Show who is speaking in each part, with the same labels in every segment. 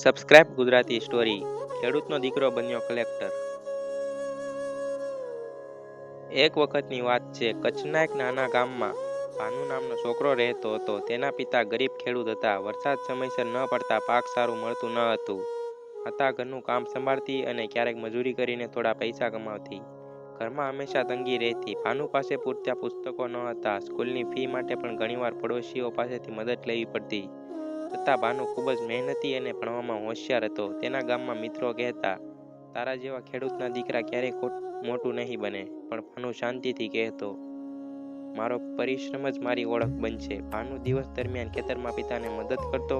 Speaker 1: Subscribe Gujarati story ખેડૂતનો દીકરો બન્યો કલેક્ટર એક વખતની વાત છે, કચ્છના એક નાના ગામમાં ભાનુ નામનો છોકરો રહેતો હતો. તેના પિતા ગરીબ ખેડૂત હતા. વરસાદ સમયસર ન પડતા પાક સારું મળતું ન હતું. હતા ઘરનું કામ સંભાળતી અને ક્યારેક મજૂરી કરીને થોડા પૈસા કમાવતી. ઘરમાં હંમેશા તંગી રહેતી. ભાનુ પાસે પૂરતા પુસ્તકો ન હતા. સ્કૂલની ફી માટે પણ ઘણીવાર પડોશીઓ પાસેથી મદદ લેવી પડતી. છતાં ભાનુ ખૂબ જ મહેનતી અને ભણવામાં હોશિયાર હતો. તેના ગામમાં મિત્રો કહેતા, તારા જેવા ખેડૂતના દીકરા ક્યારેય મોટું નહીં બને, પણ ભાનુ શાંતિથી કહેતો, મારો પરિશ્રમ જ મારી ઓળખ બનશે. ભાનુ દિવસ દરમિયાન ખેતરમાં પિતાને મદદ કરતો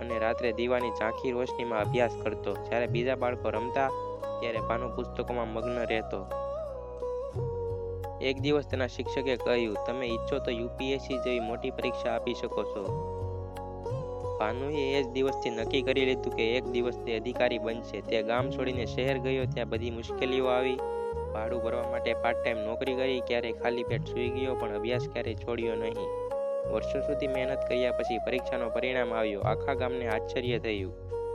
Speaker 1: અને રાત્રે દીવાની ઝાંખી રોશનીમાં અભ્યાસ કરતો. જ્યારે બીજા બાળકો રમતા, ત્યારે ભાનુ પુસ્તકોમાં મગ્ન રહેતો. એક દિવસ તેના શિક્ષકે કહ્યું, તમે ઈચ્છો તો યુપીએસસી જેવી મોટી પરીક્ષા આપી શકો છો. ભાનુએ એ જ દિવસથી નક્કી કરી લીધું કે એક દિવસ તે અધિકારી બનશે. તે ગામ છોડીને શહેર ગયો, ત્યાં બધી મુશ્કેલીઓ આવી. ભાડું ભરવા માટે પાર્ટ ટાઈમ નોકરી કરી ક્યારેય ખાલી પેટ સૂઈ ગયો, પણ અભ્યાસ ક્યારેય છોડ્યો નહીં. વર્ષો સુધી મહેનત કર્યા પછી પરીક્ષાનો પરિણામ આવ્યો. આખા ગામને આશ્ચર્ય થયું.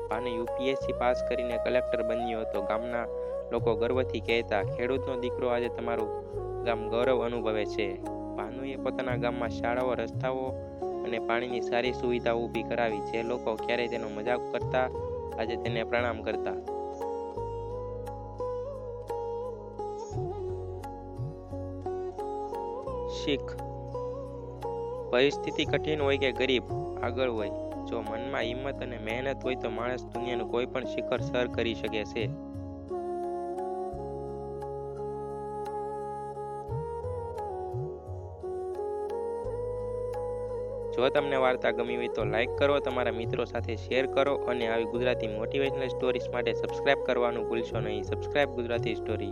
Speaker 1: ભાને યુપીએસસી પાસ કરીને કલેક્ટર બન્યો હતો. ગામના લોકો ગર્વથી કહેતા, ખેડૂતનો દીકરો આજે તમારું ગામ ગૌરવ અનુભવે છે. ભાનુએ પોતાના ગામમાં શાળાઓ, રસ્તાઓ અને પાણીની સારી સુવિધા ઊભી કરાવી જે લોકો ક્યારેય તેનો મજાક કરતા, આજે તેને પ્રણામ કરતા. શીખ. પરિસ્થિતિ કઠિન હોય કે ગરીબ, આગળ હોય. જો મનમાં હિંમત અને મહેનત હોય તો માણસ દુનિયાનું કોઈ પણ શિખર સર કરી શકે છે. જો તમને વાર્તા ગમી હોય તો લાઈક કરો, તમારા મિત્રો સાથે શેર કરો અને આવી ગુજરાતી મોટિવેશનલ સ્ટોરીઝ માટે સબસ્ક્રાઇબ કરવાનું ભૂલશો નહીં. Subscribe Gujarati story